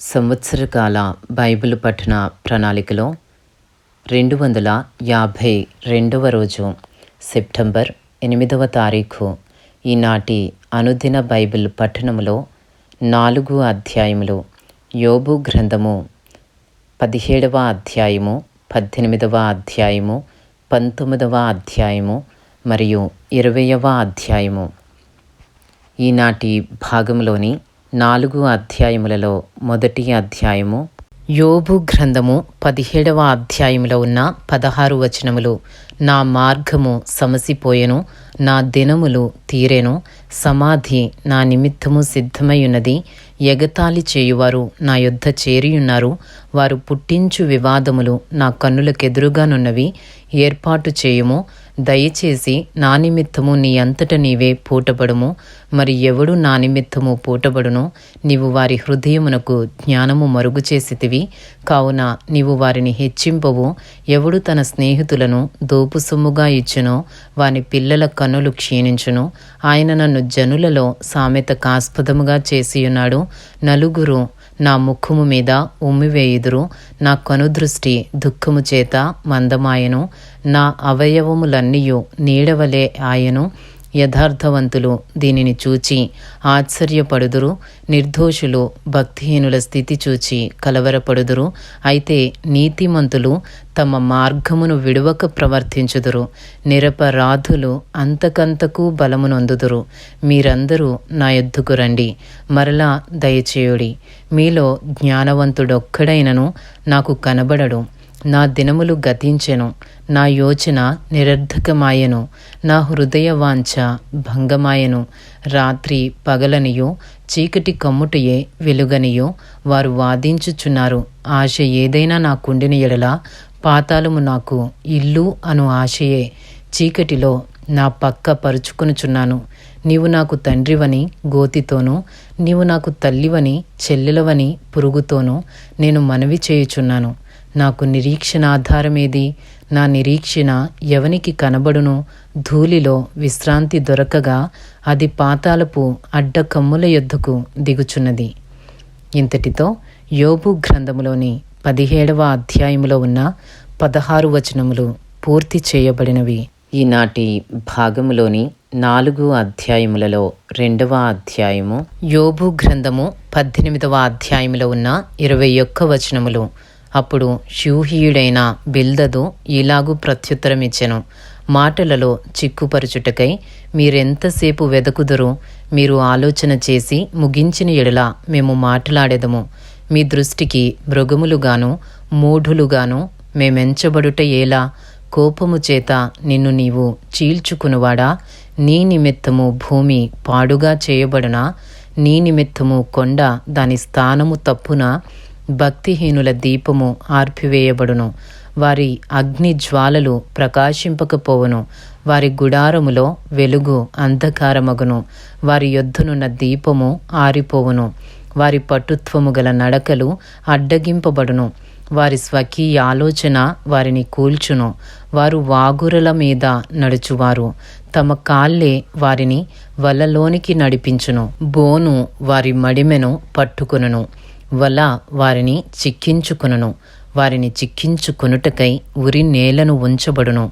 సంవత్సరకాల Bible పఠన ప్రణాళికలో రెండు వందల యాభై రెండవ రోజు సెప్టెంబర్ ఎనిమిదవ తారీఖు ఈనాటి అనుదిన బైబిల్ పఠనములో నాలుగు అధ్యాయములు యోబు గ్రంథము పదిహేడవ అధ్యాయము పద్దెనిమిదవ అధ్యాయము పంతొమ్మిదవ అధ్యాయము మరియు ఇరవయవ అధ్యాయము. ఈనాటి భాగంలోని నాలుగు అధ్యాయములలో మొదటి అధ్యాయము. యోబు గ్రంథము పదిహేడవ అధ్యాయములో ఉన్న పదహారు వచనములు నా మార్గము సమసిపోయెను నా దినములు తీరెను సమాధి నా నిమిత్తము సిద్ధమై ఉన్నది ఎగతాళి చేయువారు నా యొద్ద చేరియున్నారు వారు పుట్టించు వివాదములు నా కన్నులకెదురుగానున్నవి ఏర్పాటు చేయుము దయచేసి నా నిమిత్తము నీ అంతట నీవే పూటబడుము. మరి ఎవడు నా నిమిత్తము పూటబడును నీవు వారి హృదయమునకు జ్ఞానము మరుగు చేసితివి. కావున నీవు వారిని హెచ్చింపవు. ఎవడు తన స్నేహితులను దోపు సొమ్ముగా ఇచ్చునో వాని పిల్లల కన్నులు క్షీణించును. ఆయన నన్ను జనులలో సామెత కాస్పదముగా చేసియున్నాడు. నలుగురు నా ముఖము మీద ఉమ్మివేయుదురు నా కనుదృష్టి దుఃఖము చేత మందమాయను నా అవయవములన్నీయు నీడవలే ఆయను యథార్థవంతులు దీనిని చూచి ఆశ్చర్యపడుదురు నిర్దోషులు భక్తిహీనుల స్థితి చూచి కలవరపడుదురు అయితే నీతిమంతులు తమ మార్గమును విడవక ప్రవర్తించుదురు నిరపరాధులు అంతకంతకు బలమునొందుదురు. మీరందరూ నా ఎద్దుకు రండి మరలా దయచేయుడి. మీలో జ్ఞానవంతుడొక్కడైనను నాకు కనబడడు. నా దినములు గతించెను. నా యోచన నిరర్ధకమాయను. నా హృదయ వాంఛ భంగమాయను. రాత్రి పగలనియో చీకటి కమ్ముటయే వెలుగనియో. వారు వాదించుచున్నారు. ఆశ ఏదైనా నాకుండిన ఎడల పాతాళము నాకు ఇల్లు అను ఆశయే. చీకటిలో నా పక్క పరుచుకొనుచున్నాను. నీవు నాకు తండ్రివని గోతితోనూ నీవు నాకు తల్లివని చెల్లెలవని పురుగుతోనూ నేను మనవి చేయుచున్నాను. నాకు నిరీక్షణ ఆధారమేది? నా నిరీక్షణ ఎవనికి కనబడును ధూళిలో విశ్రాంతి దొరకగా అది పాతాలపు అడ్డకమ్ముల యొద్దకు దిగుచున్నది. ఇంతటితో యోబు గ్రంథములోని పదిహేడవ అధ్యాయములో ఉన్న పదహారు వచనములు పూర్తి చేయబడినవి. ఈనాటి భాగములోని నాలుగు అధ్యాయములలో రెండవ అధ్యాయము యోబు గ్రంథము పద్దెనిమిదవ అధ్యాయములో ఉన్న ఇరవై ఒక్క వచనములు. అప్పుడు షూహీయుడైన బిల్దదు ఇలాగు ప్రత్యుత్తరమిచ్చెను. మాటలలో చిక్కుపరుచుటకై మీరెంతసేపు వెదకుదురు మీరు ఆలోచన చేసి ముగించిన ఎడల మేము మాట్లాడెదము. మీ దృష్టికి మృగములుగాను మూఢులుగాను మేమెంచబడుట ఏలా? కోపము చేత నిన్ను నీవు చీల్చుకునువాడా? నీ నిమిత్తము భూమి పాడుగా చేయబడునా? నీ నిమిత్తము కొండ దాని స్థానము తప్పున? భక్తిహీనుల దీపము ఆర్పివేయబడును. వారి అగ్ని జ్వాలలు ప్రకాశింపకపోవును. వారి గుడారములో వెలుగు అంధకారమగును. వారి యొద్దనున్న దీపము ఆరిపోవును. వారి పటుత్వము గల నడకలు అడ్డగింపబడును. వారి స్వకీయ ఆలోచన వారిని కూల్చును. వారు వాగురల మీద నడుచువారు. తమ కాళ్ళే వారిని వలలోనికి నడిపించును. బోను వారి మడిమెను పట్టుకును వల వారిని చిక్కించుకును వారిని చిక్కించుకొనుటకై ఉరి నేలను ఉంచబడును.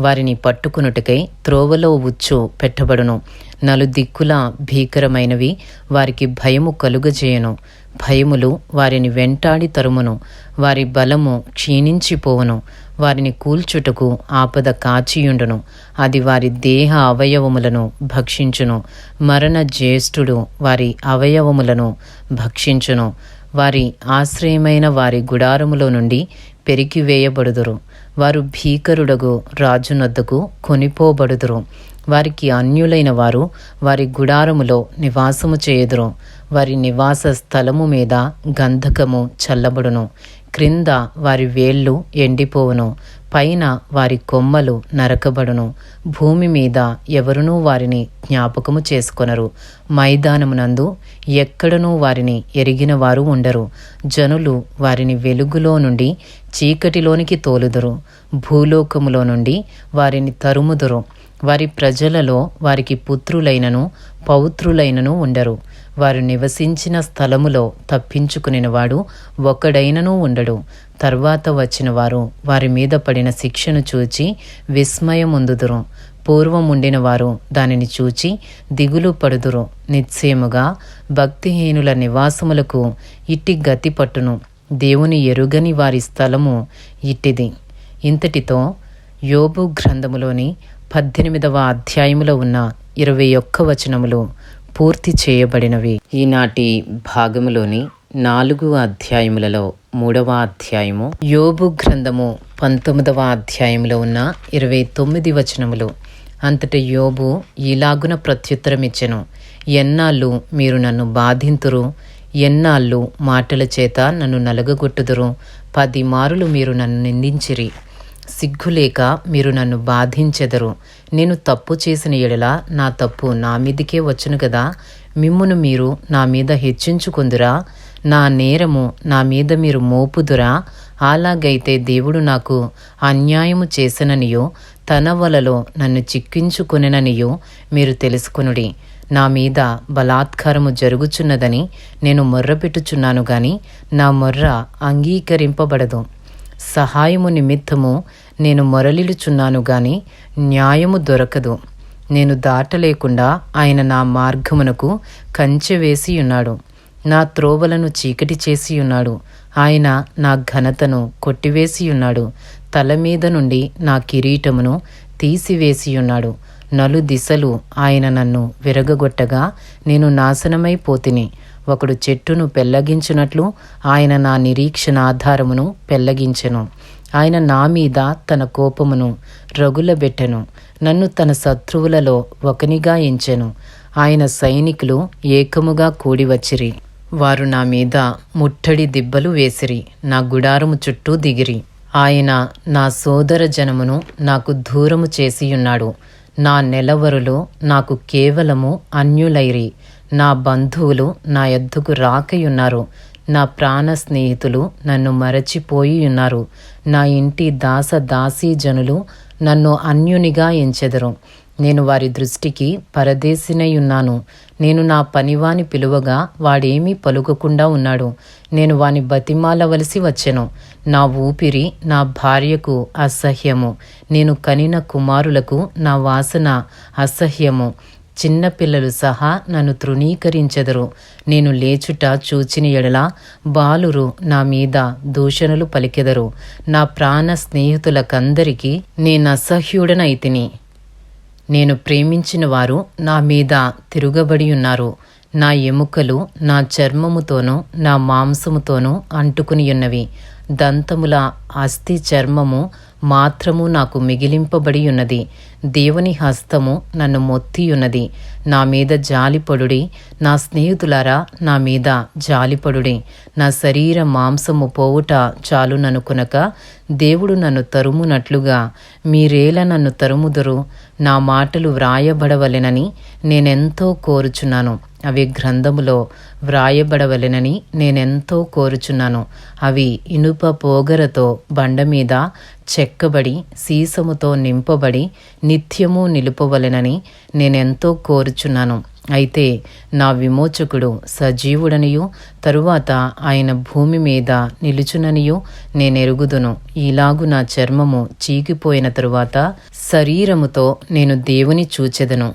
వారిని పట్టుకునుటకై త్రోవలో ఉచ్చు పెట్టబడును. నలుదిక్కుల భీకరమైనవి వారికి భయము కలుగజేయను. భయములు వారిని వెంటాడి తరుమును. వారి బలము క్షీణించిపోవును. వారిని కూల్చుటకు ఆపద కాచియుండును. అది వారి దేహ అవయవములను భక్షించును. మరణ జ్యేష్ఠుడు వారి అవయవములను భక్షించును. వారి ఆశ్రయమైన వారి గుడారములో నుండి పెరికివేయబడుదురు. వారు భీకరుడగు రాజునొద్దకు కొనిపోబడుదురు. వారికి అన్యులైన వారు వారి గుడారములో నివాసము చేయుదురు. వారి నివాస స్థలము మీద గంధకము చల్లబడును. క్రింద వారి వేళ్ళు ఎండిపోవును. పైన వారి కొమ్మలు నరకబడును. భూమి మీద ఎవరునూ వారిని జ్ఞాపకము చేసుకొనరు. మైదానమునందు ఎక్కడనూ వారిని ఎరిగిన వారు ఉండరు. జనులు వారిని వెలుగులో నుండి చీకటిలోనికి తోలుదురు. భూలోకములో నుండి వారిని తరుముదురు. వారి ప్రజలలో వారికి పుత్రులైనను పౌత్రులైనను ఉండరు. వారు నివసించిన స్థలములో తప్పించుకునేవాడు ఒక్కడైనను ఉండడు. తర్వాత వచ్చిన వారు వారి మీద పడిన శిక్షను చూచి విస్మయముందుదురు. పూర్వముండిన వారు దానిని చూచి దిగులు పడుదురు. నిశ్చయముగా భక్తిహీనుల నివాసములకు ఇట్టి గతి పట్టును. దేవుని ఎరుగని వారి స్థలము ఇట్టిది. ఇంతటితో యోబు గ్రంథములోని పద్దెనిమిదవ అధ్యాయములో ఉన్న ఇరవై ఒక్క వచనములు పూర్తి చేయబడినవి. ఈనాటి భాగములోని నాలుగు అధ్యాయములలో మూడవ అధ్యాయము యోబు గ్రంథము పంతొమ్మిదవ అధ్యాయంలో ఉన్న ఇరవై తొమ్మిది వచనములు. అంతటి యోబు ఇలాగున ప్రత్యుత్తరమిచ్చెను ఎన్నాళ్ళు మీరు నన్ను బాధింతురు? ఎన్నాళ్ళు మాటల చేత నన్ను నలగగొట్టుదురు? పది మారులు మీరు నన్ను నిందించిరి. సిగ్గులేక మీరు నన్ను బాధించెదరు. నేను తప్పు చేసిన ఎడల నా తప్పు నా మీదికే వచ్చును కదా మిమ్మును మీరు నా మీద హెచ్చించుకుందురా? నా నేరము నా మీద మీరు మోపుదురా. అలాగైతే దేవుడు నాకు అన్యాయము చేసననియో తన వలలో నన్ను చిక్కించుకొనెననియో మీరు తెలుసుకునుడి. నా మీద బలాత్కారము జరుగుచున్నదని నేను మొర్రపెట్టుచున్నాను గాని నా మొర్ర అంగీకరింపబడదు. సహాయము నిమిత్తము నేను మొరలిలుచున్నాను గాని న్యాయము దొరకదు. నేను దాటలేకుండా ఆయన నా మార్గమునకు కంచె వేసి ఉన్నాడు నా త్రోవలను చీకటి చేసి ఉన్నాడు ఆయన నా ఘనతను కొట్టివేసియున్నాడు. తల మీద నుండి నా కిరీటమును తీసివేసియున్నాడు. నలు దిశలు ఆయన నన్ను విరగగొట్టగా నేను నాశనమైపోతిని ఒకడు చెట్టును పెల్లగించినట్లు ఆయన నా నిరీక్షణ ఆధారమును పెల్లగించెను. ఆయన నా మీద తన కోపమును రగులబెట్టెను. నన్ను తన శత్రువులలో ఒకనిగా ఎంచెను. ఆయన సైనికులు ఏకముగా కూడివచ్చిరి వారు నా మీద ముట్టడి దిబ్బలు వేసిరి నా గుడారము చుట్టూ దిగిరి. ఆయన నా సోదర జనమును నాకు దూరము చేసియున్నాడు. నా నెలవరులు నాకు కేవలము అన్యులైరి. నా బంధువులు నా ఎద్దుకు రాకయున్నారు. నా ప్రాణ స్నేహితులు నన్ను మరచిపోయి ఉన్నారు నా ఇంటి దాస దాసీ జనులు నన్ను అన్యునిగా ఎంచెదరు. నేను వారి దృష్టికి పరదేశినై ఉన్నాను నేను నా పనివాని పిలువగా వాడేమీ పలుకకుండా ఉన్నాడు. నేను వాని బతిమాలవలసి వచ్చెను. నా ఊపిరి నా భార్యకు అసహ్యము. నేను కనిన కుమారులకు నా వాసన అసహ్యము. చిన్నపిల్లలు సహా నన్ను తృణీకరించెదరు. నేను లేచుట చూచిన ఎడల బాలురు నా మీద దూషణలు పలికెదరు. నా ప్రాణ స్నేహితులకందరికీ నేనసహ్యుడనైతిని నేను ప్రేమించిన వారు నా మీద తిరుగబడి ఉన్నారు. నా ఎముకలు నా చర్మముతోనూ నా మాంసముతోనూ అంటుకుని ఉన్నవి. దంతముల అస్థి చర్మము మాత్రము నాకు మిగిలింపబడి ఉన్నది. దేవుని హస్తము నన్ను మొత్తియున్నది. నా మీద జాలిపడుడి. నా స్నేహితులారా నా మీద జాలిపడుడి. నా శరీర మాంసము పోవుట చాలుననుకునక దేవుడు నన్ను తరుమునట్లుగా. మీరేలా నన్ను తరుముదురు. నా మాటలు వ్రాయబడవలెనని నేనెంతో కోరుచున్నాను. అవి గ్రంథములో వ్రాయబడవలెనని నేనెంతో కోరుచున్నాను. అవి ఇనుప పోగరతో బండ మీద చెక్కబడి సీసముతో నింపబడి నిత్యము నిలుపవలెనని నేనెంతో కోరుచున్నాను. అయితే నా విమోచకుడు సజీవుడనియు తరువాత ఆయన భూమి మీద నిలుచుననియు నేనెరుగుదును. ఇలాగు నా చర్మము చీకిపోయిన తరువాత శరీరముతో నేను దేవుని చూచెదను.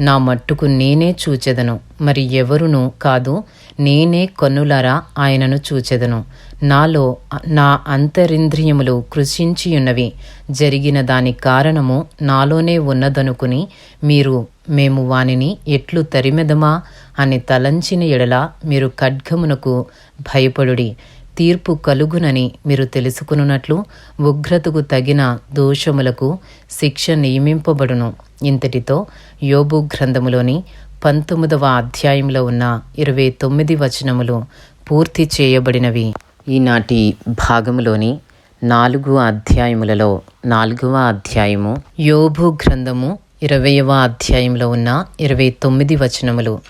నా మట్టుకు నేనే చూచెదను. మరి ఎవరును కాదు నేనే కన్నులరా ఆయనను చూచెదను. నాలో నా అంతరింద్రియములు కృషించియున్నవి. జరిగిన దాని కారణము నాలోనే ఉన్నదనుకుని మీరు మేము వానిని ఎట్లు తరిమెదమా అని తలంచిన ఎడల మీరు ఖడ్గమునకు భయపడుడి. తీర్పు కలుగునని మీరు తెలుసుకున్నట్లు ఉగ్రతకు తగిన దోషములకు శిక్ష నియమింపబడును. ఇంతటితో యోబు గ్రంథములోని పంతొమ్మిదవ అధ్యాయంలో ఉన్న ఇరవై తొమ్మిది వచనములు పూర్తి చేయబడినవి. ఈనాటి భాగములోని నాలుగు అధ్యాయములలో నాలుగవ అధ్యాయము యోభు గ్రంథము ఇరవయవ అధ్యాయంలో ఉన్న ఇరవై తొమ్మిది వచనములు.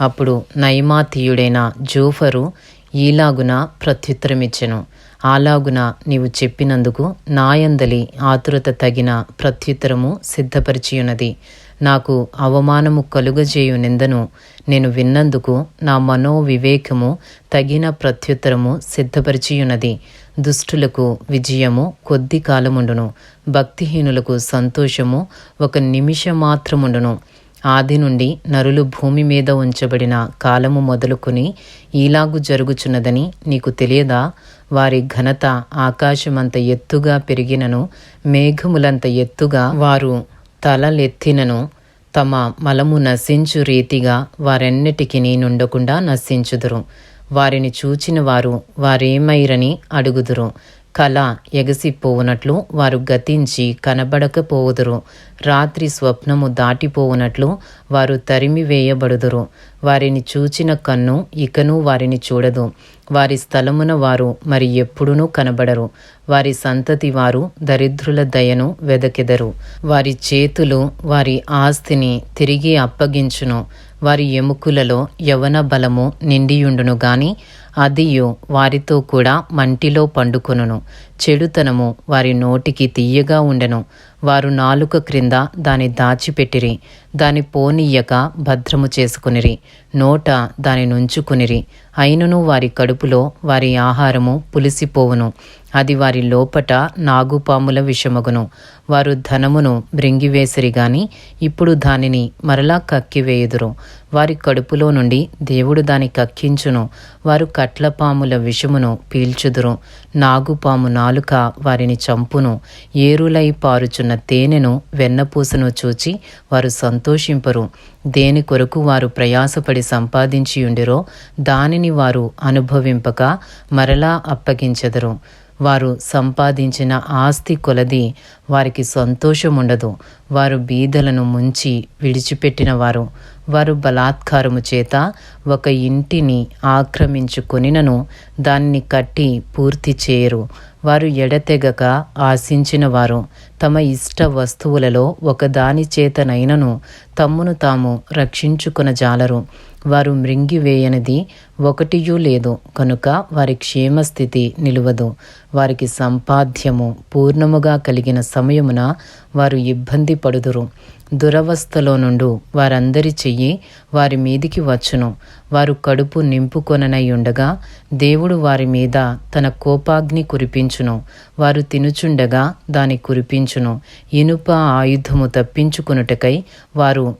అప్పుడు నైమాతీయుడైన జోఫరు ఈలాగున ప్రత్యుత్తరమిచ్చెను. అలాగున నీవు చెప్పినందుకు నాయందలి ఆతురత తగిన ప్రత్యుత్తరము సిద్ధపరిచియున్నది. నాకు అవమానము కలుగజేయు నిందను నేను విన్నందుకు నా మనోవివేకము తగిన ప్రత్యుత్తరము సిద్ధపరిచియున్నది. దుష్టులకు విజయము కొద్ది కాలముండును. భక్తిహీనులకు సంతోషము ఒక నిమిషమాత్రముండును. ఆది నుండి నరులు భూమి మీద ఉంచబడిన కాలము మొదలుకొని ఈలాగు జరుగుచున్నదని నీకు తెలియదా? వారి ఘనత ఆకాశమంత ఎత్తుగా పెరిగినను మేఘములంత ఎత్తుగా వారు తలలెత్తినను. తమ మలము నశించు రీతిగా వారెన్నిటికీ నుండకుండా నశించుదురు. వారిని చూచిన వారు వారేమైరని అడుగుదురు. కళ ఎగసిపోవునట్లు వారు గతించి కనబడకపోవుదురు రాత్రి స్వప్నము దాటిపోవునట్లు వారు తరిమి వేయబడుదురు వారిని చూచిన కన్ను ఇకను వారిని చూడదు. వారి స్థలమున వారు మరి ఎప్పుడునూ కనబడరు. వారి సంతతి వారు దరిద్రుల దయను వెదకెదరు. వారి చేతులు వారి ఆస్తిని తిరిగి అప్పగించును. వారి ఎముకలలో యవన బలము నిండియుండును గాని అదియు వారితో కూడా మంటిలో పండుకొనును. చెడుతనము వారి నోటికి తీయగా ఉండెను. వారు నాలుక క్రింద దాని దాచిపెట్టిరి. దాని పోనీయక భద్రము చేసుకునిరి. నోట దాని నుంచుకునిరి. అయినను వారి కడుపులో వారి ఆహారము పులిసిపోవును. అది వారి లోపట నాగుపాముల విషమగును. వారు ధనమును మృంగివేసిరి గాని ఇప్పుడు దానిని మరలా కక్కివేయుదురు. వారి కడుపులో నుండి దేవుడు దాని కక్కించును. వారు కట్లపాముల విషమును పీల్చుదురు. నాగుపాము నాలుక వారిని చంపును. ఏరులై పారుచున్న తేనెను వెన్నపూసను చూచి వారు సంతోషింపరు. దేని కొరకు వారు ప్రయాసపడి సంపాదించియుండిరో దానిని వారు అనుభవింపక మరలా అప్పగించెదరు. వారు సంపాదించిన ఆస్తి కొలది వారికి సంతోషముండదు. వారు బీదలను ముంచి విడిచిపెట్టినవారు వారు బలాత్కారము చేత ఒక ఇంటిని ఆక్రమించుకొనినను దాన్ని కట్టి పూర్తి చేయరు. వారు ఎడతెగక ఆశించిన వారు తమ ఇష్ట వస్తువులలో ఒకదాని చేతనైనను తమ్మును తాము రక్షించుకున జాలరు. వారు మృంగివేయనిది ఒకటియూ లేదు కనుక వారి క్షేమస్థితి నిలువదు. వారికి సంపాద్యము పూర్ణముగా కలిగిన సమయమున వారు ఇబ్బంది పడుదురు. దురవస్థలో నుండు వారందరి చెయ్యి వారి మీదికి వచ్చును. వారు కడుపు నింపుకొననై ఉండగా దేవుడు వారి మీద తన కోపాగ్ని కురిపించును. వారు తినుచుండగా దాని కురిపించును. ఇనుప ఆయుధము తప్పించుకునుటకై వారు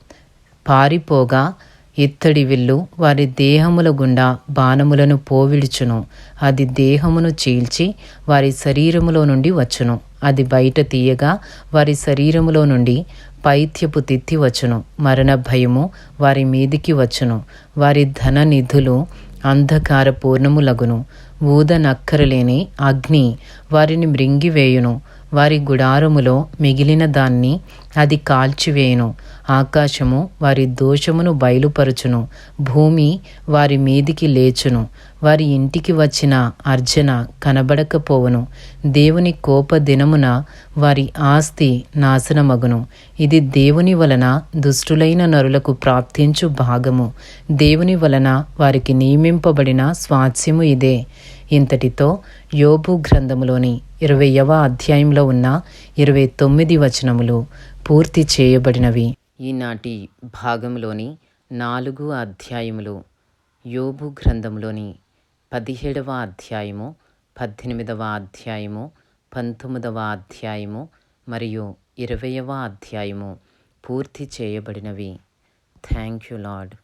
పారిపోగా ఇత్తడి విల్లు వారి దేహముల గుండా బాణములను పోవిడుచును. అది దేహమును చీల్చి వారి శరీరములో నుండి వచ్చును. అది బయట తీయగా వారి శరీరములో నుండి పైత్యపు తిత్తి వచ్చును. మరణ భయము వారి మీదికి వచ్చును. వారి ధన నిధులు అంధకార పూర్ణములగును ఊదనక్కరలేని అగ్ని వారిని మృంగివేయును. వారి గుడారములో మిగిలిన దాన్ని అది కాల్చివేయును. ఆకాశము వారి దోషమును బయలుపరచును. భూమి వారి మీదికి లేచును. వారి ఇంటికి వచ్చిన అర్జన కనబడకపోవును. దేవుని కోప దినమున వారి ఆస్తి నాశనమగును. ఇది దేవుని వలన దుష్టులైన నరులకు ప్రాప్తించు భాగము. దేవుని వలన వారికి నియమింపబడిన స్వాస్యము ఇదే. ఇంతటితో యోబు గ్రంథములోని ఇరవయవ అధ్యాయంలో ఉన్న ఇరవై తొమ్మిది వచనములు పూర్తి చేయబడినవి. ఈనాటి భాగంలోని నాలుగు అధ్యాయములు యోబు గ్రంథంలోని పదిహేడవ అధ్యాయము పద్దెనిమిదవ అధ్యాయము పంతొమ్మిదవ అధ్యాయము మరియు ఇరవయవ అధ్యాయము పూర్తి చేయబడినవి. Thank you lord